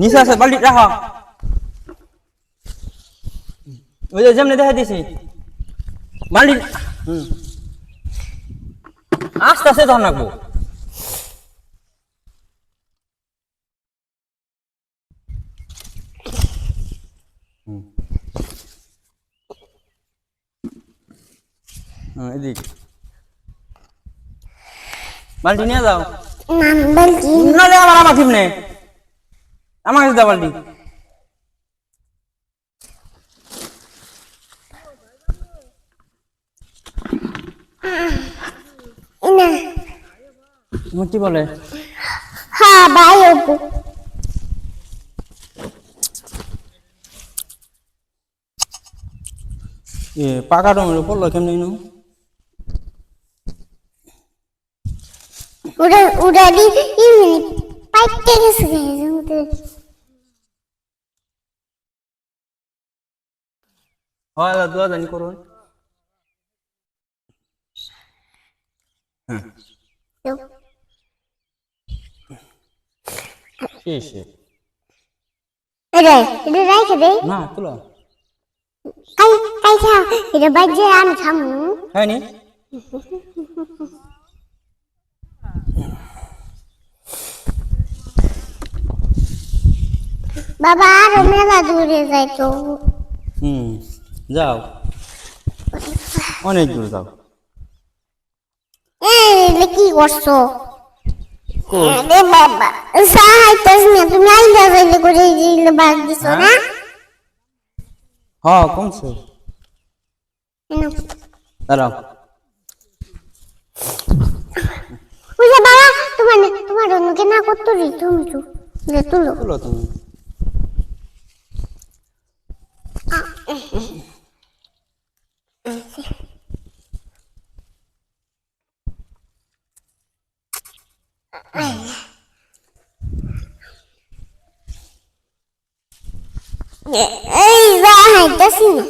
নিচে আছে বালতি রাখো ওই যে যেমনি দেখা দিছি বালতি হুম আস্তে আস্তে ধর রাখব এদিক বালতি নিয়ে যাও বলছি না রে আমার আমার আমার কাছে না। তোমার কি বলে? হ্যাঁ ভাই অপু এ পাকা নু পাইতে গেছে গাইজ হয় দোয়া জানি করুন শেষ এটা এটা রাইখে দে না তুলো। কাই কাই খাও। এটা বাজে আমি খামু। হ্যাঁ বাবা আর মেলা দূরে যাইতো। হুম। যাও। অনেক দূর যাও। কি করছ? আরে বাবা সাহাইতাস না তুমি আইলা যাইলে করে দিলে বাগ দিছো না? হ্যাঁ? কমছে। দাঁড়াও। বুঝলে বাবা তোমার তোমার অন্যকে না করতো রে তুমি তো লে তুলো। তুলো তুমি। এই সাহাইতাস না।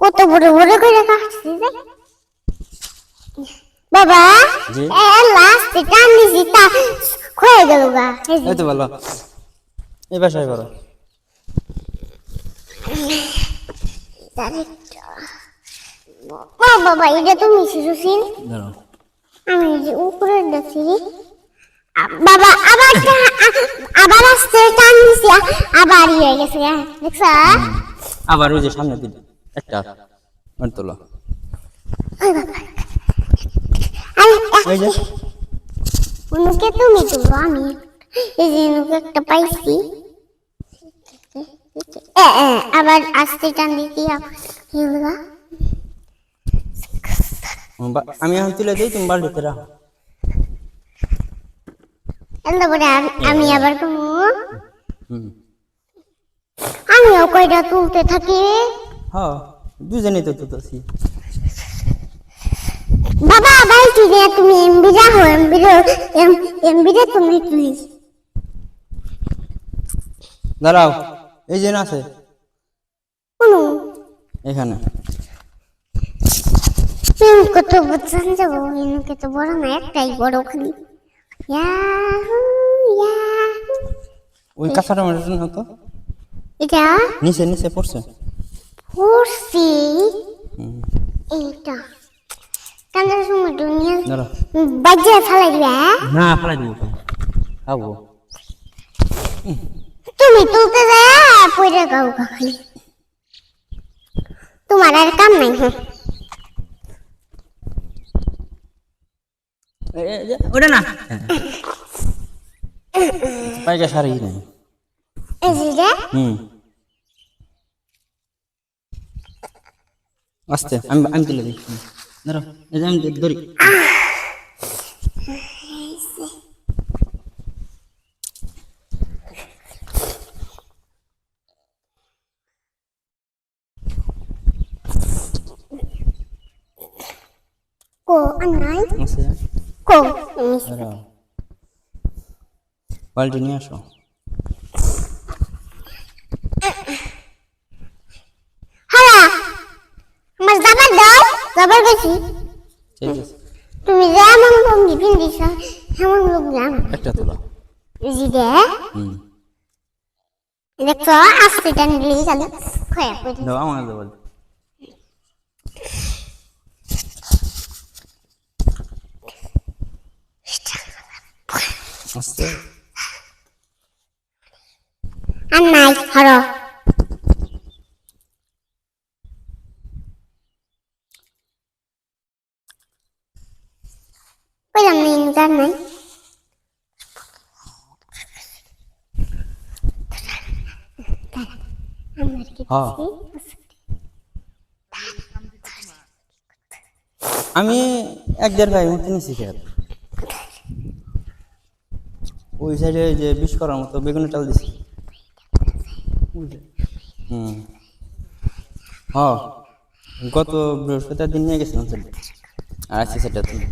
কত বড় বড় করে কাটছি রে বাবা? এ লাস্টে টান দিছি তা ক্ষয়ে গেল গা। এই তো ভালো। এই বাসায় ও বাবা এটা তুমি দাঁড়াও। আমি যে উপরে দেখছি বাবা আবার আবার আসতে টান দিছি আবার ইয়ে হয়ে গেছে গা। দেখছ? আবার ওই যে সামনে দিন একটা আর তোলো উনুকে তুমি তুলো আমি এই যে উনুকে একটা পাইছি। আবার আসতে টান দিছি আমি এখন তুলে দিই তুমি বালতিতে রাখো। এলো পরে আমি- আবার কমু আমিও তুলতে থাকি হ্যাঁ দুজনেই তো তুলতেছি বাবা দিয়ে তুমি এমবি রাখো এমবি এমবি রে তুমি দাঁড়াও এই যে আছে। কোনো। এখানে। কত বুঝছেন যাব তো বড় না একটাই বড় খালি। ওই কাঁচা টমেটো না তো এটা নিচে নিচে পড়ছে পড়ছি এইটা কান্দার সময় দুনিয়া দাঁড়াও বাজে ফেলাই দিবে? না ফেলাই দিব খাব তুমি তুলতে যায় পয়রা গাও খালি তোমার আর কাম নাই হ্যাঁ এ- এ- এ- ওটা না পাইকা সারি নাই এই যে রে, হুম আস্তে আমি আমি তুলে দিই হুম। দাঁড়াও এই যে আমি ধরি কো বালতি নিয়ে আসো। আমার জাবার দাও জাবার তুমি যেমন লুঙ্গি পিন্দিছ এমন লুঙ্গি আমার একটা তোলা। জি দে। দেখছ আস্তে টান দিলেই খালি খয়া করে দাও আমার বল আস্তে আর নাই হরো কইলাম না ইনকার নাই আমার কি হ্যাঁ আমি এক দেড় ভাই মতো নিছি খেত। ওই সাইডে যে বিষ করার মতো বেগুনের চাল দিছি। হুম। হ্যাঁ গত বৃহস্পতিবার দিন নিয়ে গেছিলাম সেটা। আর আছে সেটা তুমি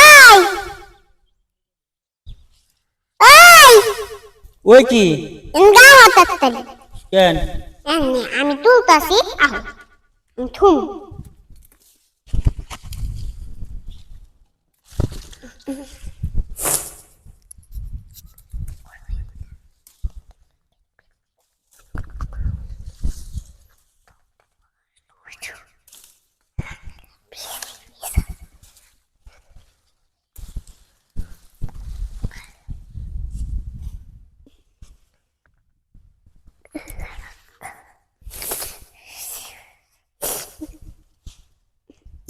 ওই ওই ওই কি? ইনকা হতাত্তালি কেন? এনে আমি তুলতাছি আহ। থুম।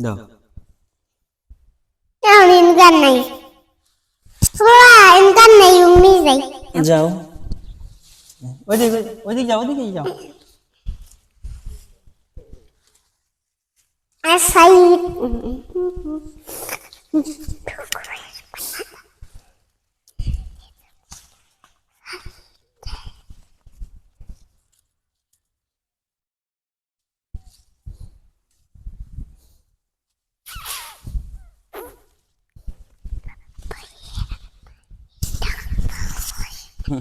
দাও এখন ইনকার নাই পুরা ইনকার নাই উমি যাই যাও ওইদিকে ওইদিকে যাও ওইদিকে যাও আর সাইড পাইছ না পাইছ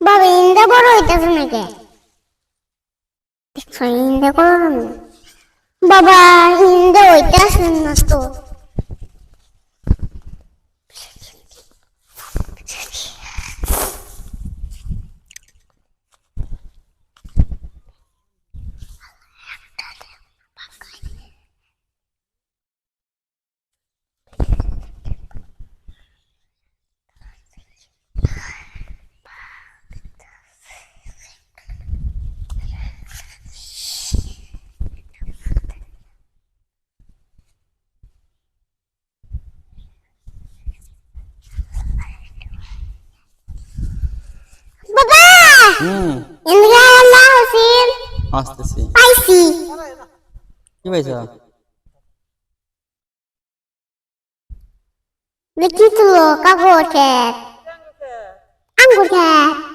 বাবা ইন্দা বড় হইতাছে নাকি দেখছ ইন্দা করো না বাবা ইন্দা হইতাছে না তো বাবা হুম ইন্দা আল্লাহ হোসেন আসতেছি পাইছি কি পাইছ দেখি তো কাপড় খেত আঙ্গুর খেত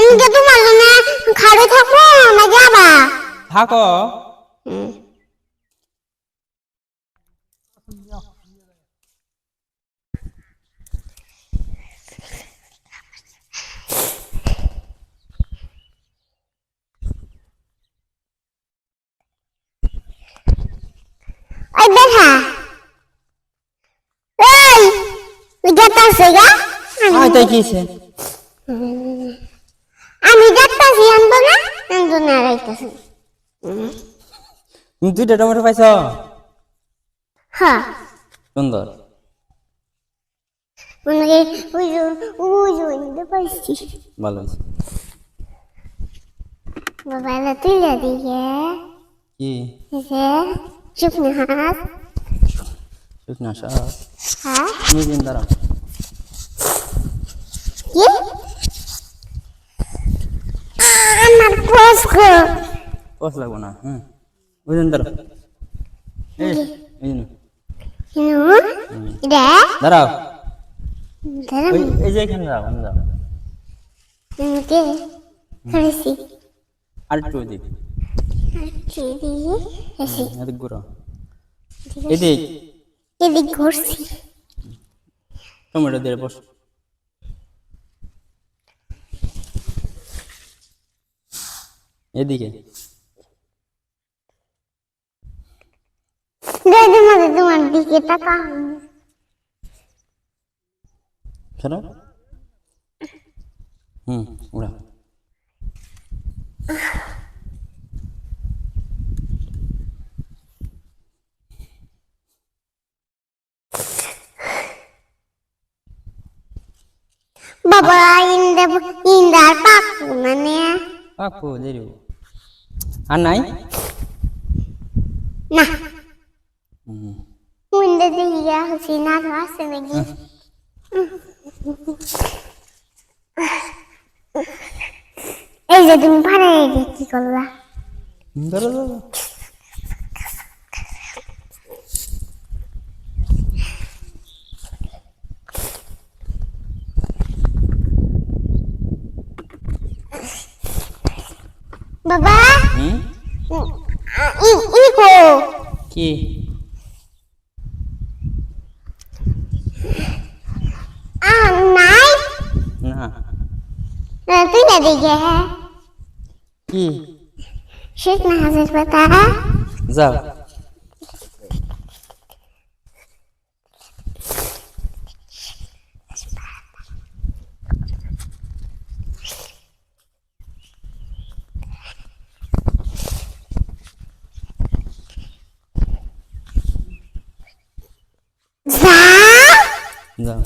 ইনকে তোমার জন্য না যাবা? থাকো ওই দেখা ওই গেতাছে গা? আয় তাই কি হয়েছে? আমি গেতাছি আনব না? আনব না রাইতাছি তুমি দুইটা টমেটো পাইছ? হ্যাঁ। সুন্দর। মনে ওই ওই ওই যে পাইছি। ভালো হয়েছে। বাবা তুইলা দিকে কি? যে শুকনো হাত। শুকনা শাক তুমি দিন দাঁড়াও পোস্ট কষ লাগবো না হ্যাঁ দিন দাঁড়াও এই এই দাঁড়াও দাঁড়া এই যে এখানে আমাকে করেছি আর একটু এসে এদিক ঘুরো এদিক এদিক ঘুরছি। টমেটো দিয়ে বস। এদিকে। তোমার দিকে তাকা সরো হুম উড়া বাবা ইন্দা ইন্দার পাকু মানে। পাকো দেরি আর নাই? না। হুম ইন্দা দিকে হচ্ছে না তো আছে নাকি? এই যে তুমি ভাড়া কি করলা? ধরো। বাবা? হুম? ই ইকো কি? আ নাই। না। তুই না দিকে কি? শেখ না হাজার পাতা। যাও যা যাও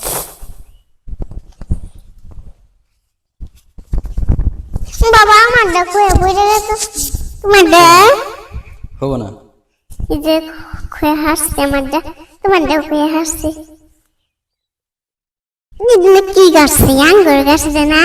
বাবা আমার দেখো বুঝে গেছো তোমার দেখ হব না এই যে খুয়ে হাসছে আমার দেখ তোমার খুয়ে হাসছে এগুলো কি গাছছে আঙ্গুর গাছছে না